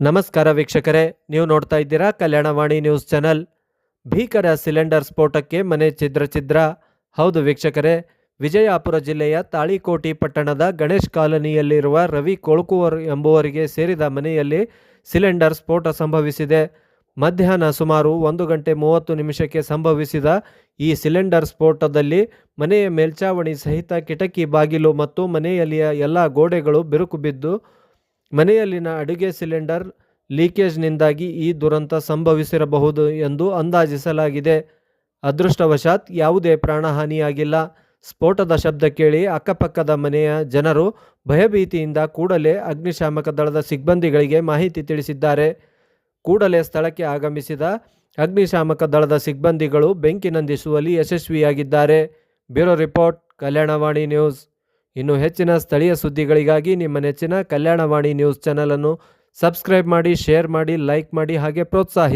ನಮಸ್ಕಾರ ವೀಕ್ಷಕರೇ, ನೀವು ನೋಡ್ತಾ ಇದ್ದೀರಾ ಕಲ್ಯಾಣವಾಣಿ ನ್ಯೂಸ್ ಚಾನಲ್. ಭೀಕರ ಸಿಲಿಂಡರ್ ಸ್ಫೋಟಕ್ಕೆ ಮನೆ ಛಿದ್ರ ಛಿದ್ರ. ಹೌದು ವೀಕ್ಷಕರೇ, ವಿಜಯಪುರ ಜಿಲ್ಲೆಯ ತಾಳಿಕೋಟಿ ಪಟ್ಟಣದ ಗಣೇಶ್ ಕಾಲೋನಿಯಲ್ಲಿರುವ ರವಿ ಕೊಳಕುವರ್ ಎಂಬುವರಿಗೆ ಸೇರಿದ ಮನೆಯಲ್ಲಿ ಸಿಲಿಂಡರ್ ಸ್ಫೋಟ ಸಂಭವಿಸಿದೆ. ಮಧ್ಯಾಹ್ನ ಸುಮಾರು ಒಂದು ಗಂಟೆ ಮೂವತ್ತು ನಿಮಿಷಕ್ಕೆ ಸಂಭವಿಸಿದ ಈ ಸಿಲಿಂಡರ್ ಸ್ಫೋಟದಲ್ಲಿ ಮನೆಯ ಮೇಲ್ಚಾವಣಿ ಸಹಿತ ಕಿಟಕಿ, ಬಾಗಿಲು ಮತ್ತು ಮನೆಯಲ್ಲಿಯ ಎಲ್ಲ ಗೋಡೆಗಳು ಬಿರುಕು ಬಿದ್ದು ಮನೆಯಲ್ಲಿನ ಅಡುಗೆ ಸಿಲಿಂಡರ್ ಲೀಕೇಜ್ನಿಂದಾಗಿ ಈ ದುರಂತ ಸಂಭವಿಸಿರಬಹುದು ಎಂದು ಅಂದಾಜಿಸಲಾಗಿದೆ. ಅದೃಷ್ಟವಶಾತ್ ಯಾವುದೇ ಪ್ರಾಣಹಾನಿಯಾಗಿಲ್ಲ. ಸ್ಫೋಟದ ಶಬ್ದ ಕೇಳಿ ಅಕ್ಕಪಕ್ಕದ ಮನೆಯ ಜನರು ಭಯಭೀತಿಯಿಂದ ಕೂಡಲೇ ಅಗ್ನಿಶಾಮಕ ದಳದ ಸಿಬ್ಬಂದಿಗಳಿಗೆ ಮಾಹಿತಿ ತಿಳಿಸಿದ್ದಾರೆ. ಕೂಡಲೇ ಸ್ಥಳಕ್ಕೆ ಆಗಮಿಸಿದ ಅಗ್ನಿಶಾಮಕ ದಳದ ಸಿಬ್ಬಂದಿಗಳು ಬೆಂಕಿ ನಂದಿಸುವಲ್ಲಿ ಯಶಸ್ವಿಯಾಗಿದ್ದಾರೆ. Bureau report, Kalyanavani news. ಇನ್ನು ಹೆಚ್ಚಿನ ಸ್ಥಳೀಯ ಸುದ್ದಿಗಳಿಗಾಗಿ ನಿಮ್ಮ ನೆಚ್ಚಿನ ಕಲ್ಯಾಣವಾಣಿ ನ್ಯೂಸ್ ಚಾನಲನ್ನು ಸಬ್ಸ್ಕ್ರೈಬ್ ಮಾಡಿ, ಶೇರ್ ಮಾಡಿ, ಲೈಕ್ ಮಾಡಿ ಹಾಗೆ ಪ್ರೋತ್ಸಾಹಿಸಿ